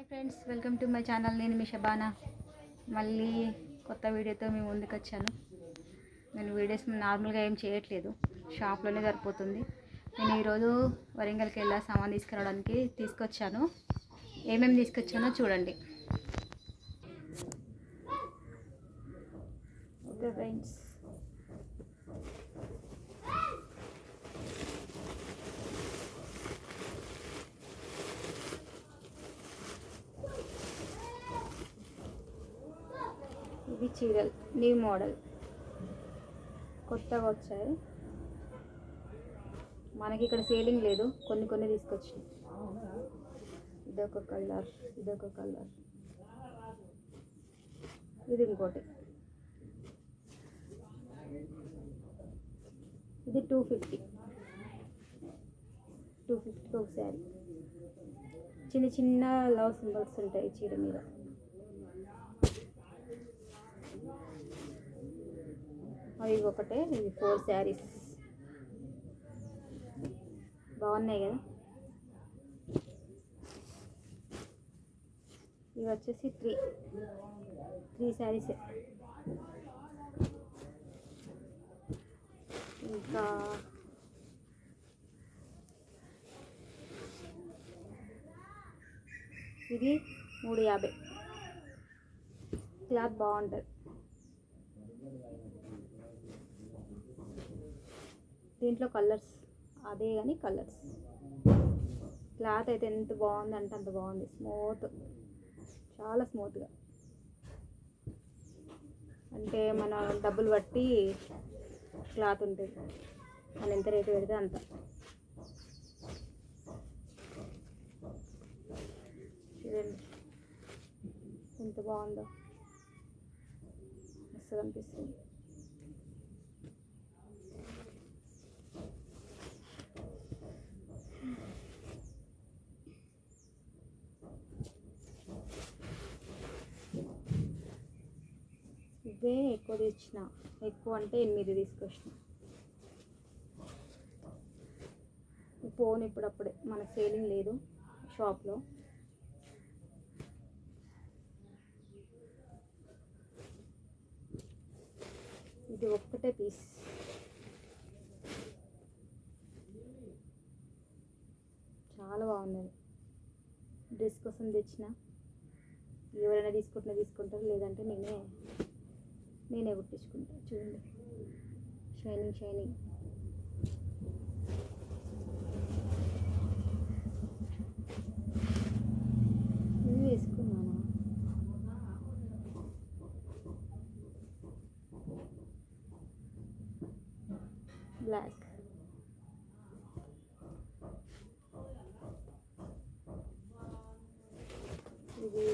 Hi friends welcome to my channel. నేను మీ షబానా. మళ్ళీ కొత్త వీడియోతో మేము ముందుకు వచ్చాను. నేను వీడియోస్ నార్మల్గా ఏం చేయట్లేదు. షాప్లోనే సరిపోతుంది. నేను ఈరోజు వరంగల్కి వెళ్ళా సామాన్ తీసుకురావడానికి తీసుకొచ్చాను. ఏమేమి తీసుకొచ్చానో చూడండి. Okay friends. చీరలు న్యూ మోడల్ కొత్తగా వచ్చాయి. మనకి ఇక్కడ సేలింగ్ లేదు. కొన్ని కొన్ని తీసుకొచ్చాయి ఇదొక కలర్ ఇదొక కలర్ ఇది ఇంకోటి. ఇది టూ ఫిఫ్టీ టూ ఫిఫ్టీకి ఒక శారీ చిన్న చిన్న లవ్ సింబల్స్ ఉంటాయి చీర మీద. అవి ఒకటే ఇవి ఫోర్ శారీస్ బాగున్నాయి కదా? ఇవి వచ్చేసి త్రీ త్రీ శారీసే ఇంకా ఇది మూడు యాభై. క్లాత్ బాగుంటుంది. దీంట్లో కలర్స్ అదే కానీ కలర్స్. క్లాత్ అయితే ఎంత బాగుంది అంటే అంత బాగుంది. స్మూత్. చాలా స్మూత్గా అంటే మన డబ్బులు బట్టి క్లాత్ ఉంటుంది. మనం ఎంత రేటు పెడితే అంత. చూడండి. ఎంత బాగుందో. మస్తు కనిపిస్తుంది. ఇవే ఎక్కువ తెచ్చిన. ఎక్కువ అంటే ఎనిమిది తీసుకొచ్చిన. ఫోన్ ఇప్పుడప్పుడే మన సేలింగ్ లేదు షాప్లో. ఇది ఒక్కటే పీస్. చాలా బాగున్నది. డ్రెస్ కోసం తెచ్చిన. ఎవరైనా తీసుకుంటున్నా తీసుకుంటారు లేదంటే నేనే నేనే కుట్టించుకుంటా చూడండి. షైనింగ్ షైనింగ్ ఇవి వేసుకున్నాను? బ్లాక్ ఇది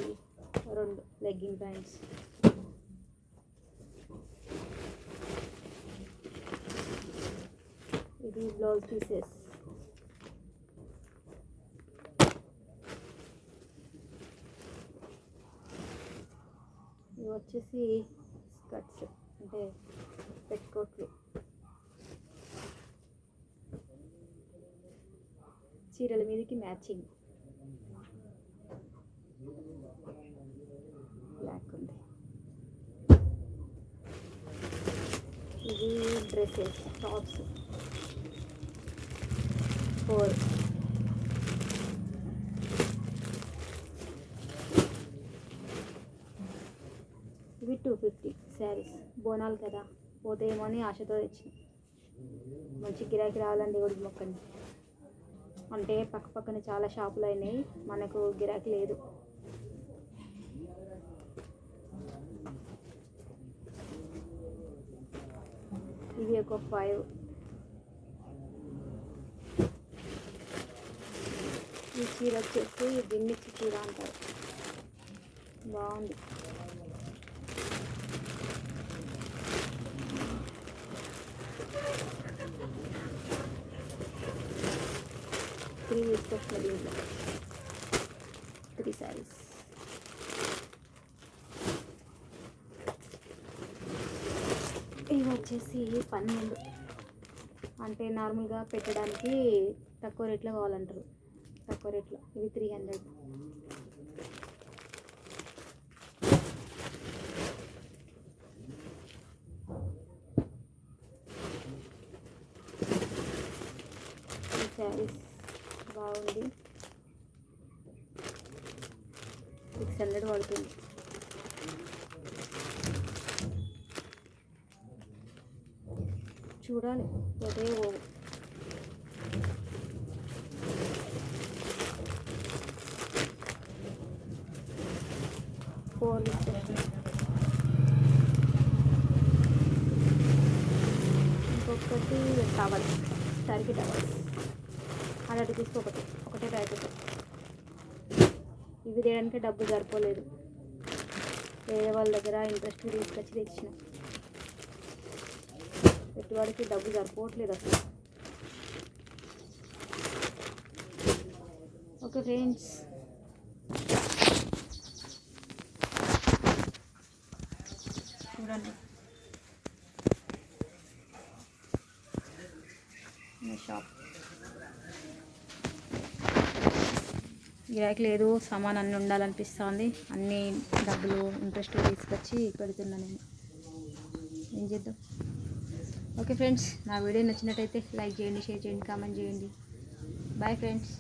రెండు లెగ్గింగ్ ప్యాంట్స్ ఇది బ్లౌజ్ పీసెస్ ఇవి వచ్చేసి స్కర్ట్స్ అంటే పెట్టుకోట్లు చీరల మీదకి మ్యాచింగ్ బ్లాక్ ఉంది ఇది డ్రెస్సెస్ టాప్స్ ఫోర్. ఇవి టూ ఫిఫ్టీ శారీస్. బోనాలు కదా. పోతాయేమో అని ఆశతో తెచ్చింది మంచి గిరాకీ రావాలండి గుడి మొక్కని. అంటే పక్క పక్కన చాలా షాపులు అయినాయి. మనకు గిరాకీ లేదు. ఇవి ఒక ఫైవ్ ఈ చీర వచ్చేసి దిమ్మిచ్చి చీర అంటారు. బాగుంది. త్రీ తీసుకొచ్చిన దీంట్లో. త్రీ శారీస్ ఇవి వచ్చేసి పన్నెండు. అంటే నార్మల్గా పెట్టడానికి తక్కువ రేట్లో కావాలంటారు. తక్కువ రేట్లో. ఇవి త్రీ హండ్రెడ్ శారీస్ బాగుంది. సిక్స్ హండ్రెడ్ పడుతుంది. చూడాలి. ఒకటే పోవు ఇంకొకటి టవల్ టర్కీ టవల్. అలాంటి తీసుకో ఒకటి ఒకటే ప్యాకెట్ ఇవి తీయడానికి డబ్బు సరిపోలేదు. వేరే వాళ్ళ దగ్గర ఇంట్రెస్ట్ తీసుకొచ్చి తెచ్చిన. పెట్టుబడికి డబ్బు సరిపోవట్లేదు అసలు. ఓకే ఫ్రెండ్స్ చూడండి. షాప్. గిరాకీ లేదు సామాన్ అన్నీ ఉండాలనిపిస్తుంది. అన్ని డబ్బులు ఇంట్రెస్ట్ తీసుకొచ్చి పెడుతున్నా నేను. ఏం చేద్దాం? ఓకే ఫ్రెండ్స్ నా వీడియో నచ్చినట్టయితే లైక్ చేయండి షేర్ చేయండి కామెంట్ చేయండి. Bye friends